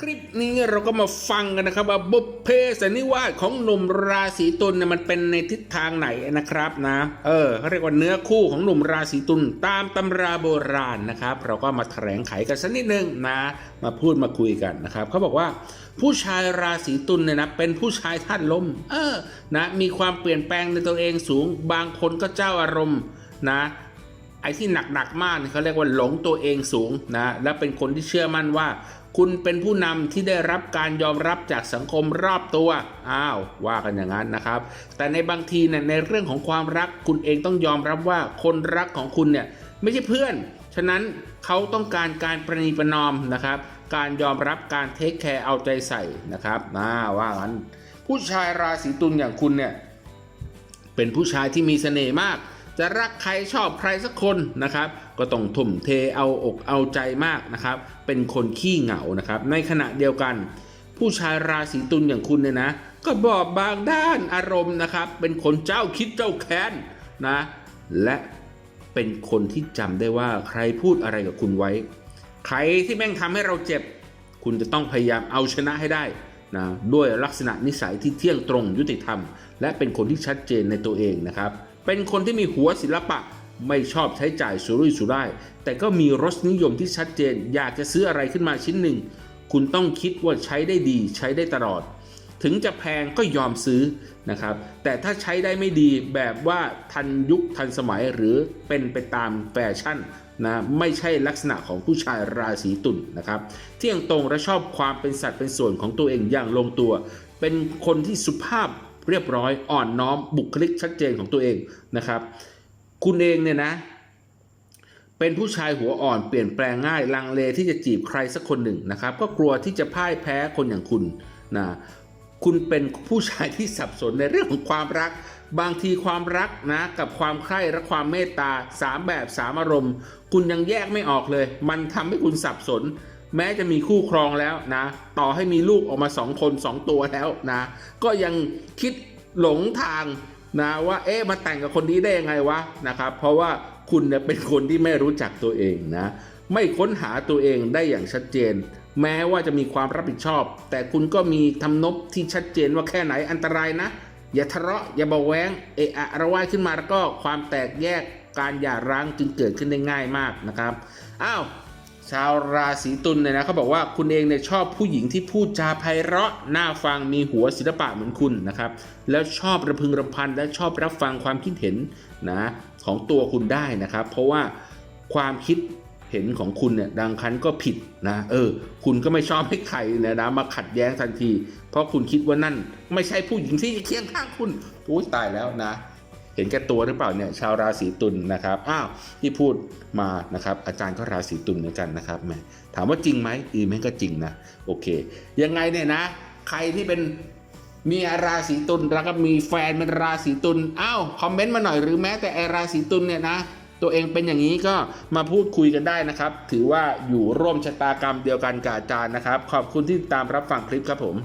คลิปนี้เราก็มาฟังกันนะครับว่าบุพเพสันนิวาสของหนุ่มราศีตุลเนี่ยมันเป็นในทิศทางไหนนะครับนะ เออเขาเรียกว่าเนื้อคู่ของหนุ่มราศีตุลตามตำราโบราณนะครับ เราก็มาแถลงไขกันสักนิดนึงนะ มาพูดมาคุยกันนะครับเขาบอกว่าผู้ชายราศีตุลเนี่ยนะเป็นผู้ชายธาตุลม เออนะมีความเปลี่ยนแปลงในตัวเองสูง บางคนก็เจ้าอารมณ์นะ ไอ้ที่หนักๆมากเขาเรียกว่าหลงตัวเองสูงนะ และเป็นคนที่เชื่อมั่นว่า คุณเป็นผู้นำที่ได้รับการยอมรับจากสังคมรอบตัว อ้าวว่ากันอย่างนั้นนะครับ แต่ในบางทีเนี่ยในเรื่องของความรักคุณเองต้องยอมรับว่าคนรักของคุณเนี่ยไม่ใช่เพื่อน ฉะนั้นเขาต้องการการประนีประนอมนะครับ การยอมรับการเทคแคร์เอาใจใส่นะครับนะว่างั้น ผู้ชายราศีตุลอย่างคุณเนี่ยเป็นผู้ชายที่มีเสน่ห์มาก จะรักใครชอบใครสักคนนะครับ ก็ต้องทุ่มเทเอาอกเอาใจมากนะครับ เป็นคนขี้เหงานะครับ ในขณะเดียวกัน ผู้ชายราศีตุลอย่างคุณเนี่ยนะ ก็บอบบางด้านอารมณ์นะครับ เป็นคนเจ้าคิดเจ้าแค้นนะและเป็นคนที่จำได้ว่าใครพูดอะไรกับคุณไว้ ใครที่แม่งทำให้เราเจ็บ คุณจะต้องพยายามเอาชนะให้ได้นะด้วยลักษณะนิสัยที่เที่ยงตรงยุติธรรม และเป็นคนที่ชัดเจนในตัวเองนะครับ เป็นคนที่มีหัวศิลปะ ไม่ชอบใช้จ่ายสุรุ่ยสุร่าย แต่ก็มีรสนิยมที่ชัดเจน อยากจะซื้ออะไรขึ้นมาชิ้นหนึ่ง คุณต้องคิดว่าใช้ได้ดี ใช้ได้ตลอด ถึงจะแพงก็ยอมซื้อนะครับ แต่ถ้าใช้ได้ไม่ดีแบบว่าทันยุคทันสมัยหรือเป็นไปตามแฟชั่นนะไม่ใช่ลักษณะของผู้ชายราศีตุลนนะครับเที่ยงตรงและชอบความเป็นสัตว์เป็นส่วนของตัวเองอย่างลงตัว เป็นคนที่สุภาพ เรียบร้อยอ่อนน้อมบุคลิกชัดเจนของตัวเองนะครับ คุณเองเนี่ยนะ เป็นผู้ชายหัวอ่อนเปลี่ยนแปลงง่ายลังเลที่จะจีบใครสักคนหนึ่งนะครับ ก็กลัวที่จะพ่ายแพ้คนอย่างคุณนะคุณเป็นผู้ชายที่สับสนในเรื่องของความรัก บางทีความรักนะกับความใคร่และความเมตตาสามแบบสามอารมณ์ คุณยังแยกไม่ออกเลย มันทำให้คุณสับสน แม้จะมีคู่ครองแล้วนะ ต่อให้มีลูกออกมาสองคนสองตัวแล้วนะ ก็ยังคิดหลงทางนะว่าเอ๊ะมาแต่งกับคนนี้ได้ยังไงวะนะครับ เพราะว่าคุณเนี่ยเป็นคนที่ไม่รู้จักตัวเองนะ ไม่ค้นหาตัวเองได้อย่างชัดเจน แม้ว่าจะมีความรับผิดชอบ แต่คุณก็มีทำนบที่ชัดเจนว่าแค่ไหนอันตรายนะ อย่าทะเลาะอย่าเบาแวงเอะอะระวายขึ้นมาแล้วก็ความแตกแยกการหย่าร้างจึงเกิดขึ้นได้ง่ายมากนะครับอ้าว ชาวราศีตุลเนี่ยนะเขาบอกว่าคุณเองเนี่ยชอบผู้หญิงที่พูดจาไพเราะน่าฟังมีหัวศิลปะเหมือนคุณนะครับแล้วชอบระพึงรำพันและชอบรับฟังความคิดเห็นนะของตัวคุณได้นะครับ เพราะว่าความคิดเห็นของคุณเนี่ยบางครั้งก็ผิดนะเออ คุณก็ไม่ชอบให้ใครเนี่ยนะมาขัดแย้งทันที เพราะคุณคิดว่านั่น ไม่ใช่ผู้หญิงที่เคียงข้างคุณอุ้ยตายแล้วนะ ห็นแก่ตัวหรือเปล่าเนี่ยชาวราศีตุลนะครับอ้าวที่พูดมานะครับอาจารย์ก็ราศีตุลเหมือนกันนะครับแหมถามว่าจริงไหมอีแม่งก็จริงนะโอเค ยังไงเนี่ยนะ ใครที่เป็นมีราศีตุลแล้วก็มีแฟนเป็นราศีตุลอ้าวคอมเมนต์มาหน่อยหรือแม้แต่ไอราศีตุลเนี่ยนะตัวเองเป็นอย่างนี้ก็มาพูดคุยกันได้นะครับ ถือว่าอยู่ร่วมชะตากรรมเดียวกันกับอาจารย์นะครับ ขอบคุณที่ตามรับฟังคลิปครับผม